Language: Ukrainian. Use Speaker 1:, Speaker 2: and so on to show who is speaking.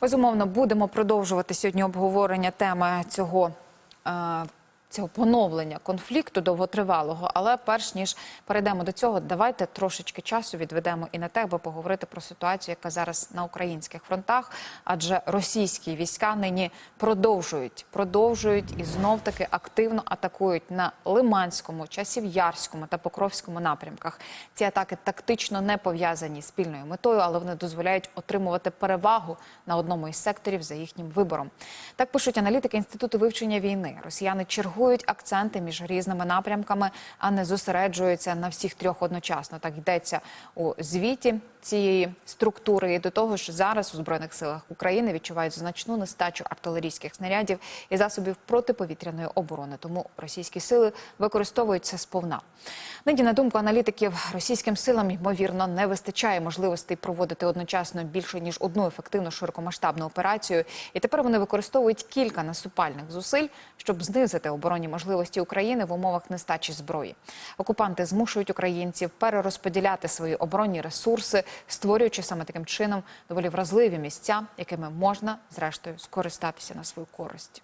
Speaker 1: Безумовно, будемо продовжувати сьогодні обговорення теми цього. Цього поновлення конфлікту довготривалого, але перш ніж перейдемо до цього, давайте трошечки часу відведемо і на те, аби поговорити про ситуацію, яка зараз на українських фронтах, адже російські війська нині продовжують продовжують і знов таки активно атакують на Лиманському, Часів'ярському та Покровському напрямках. Ці атаки тактично не пов'язані спільною метою, але вони дозволяють отримувати перевагу на одному із секторів за їхнім вибором. Так пишуть аналітики інституту вивчення війни. Росіяни чергують акценти між різними напрямками, а не зосереджуються на всіх трьох одночасно. Так йдеться у звіті цієї структури. І до того ж, зараз у збройних силах України відчувають значну нестачу артилерійських снарядів і засобів протиповітряної оборони. Тому російські сили використовують це сповна. Нині, на думку аналітиків, російським силам ймовірно не вистачає можливостей проводити одночасно більше ніж одну ефективну широкомасштабну операцію. І тепер вони використовують кілька наступальних зусиль, щоб знизити оборонні можливості України в умовах нестачі зброї. Окупанти змушують українців перерозподіляти свої оборонні ресурси, створюючи саме таким чином доволі вразливі місця, якими можна зрештою скористатися на свою користь.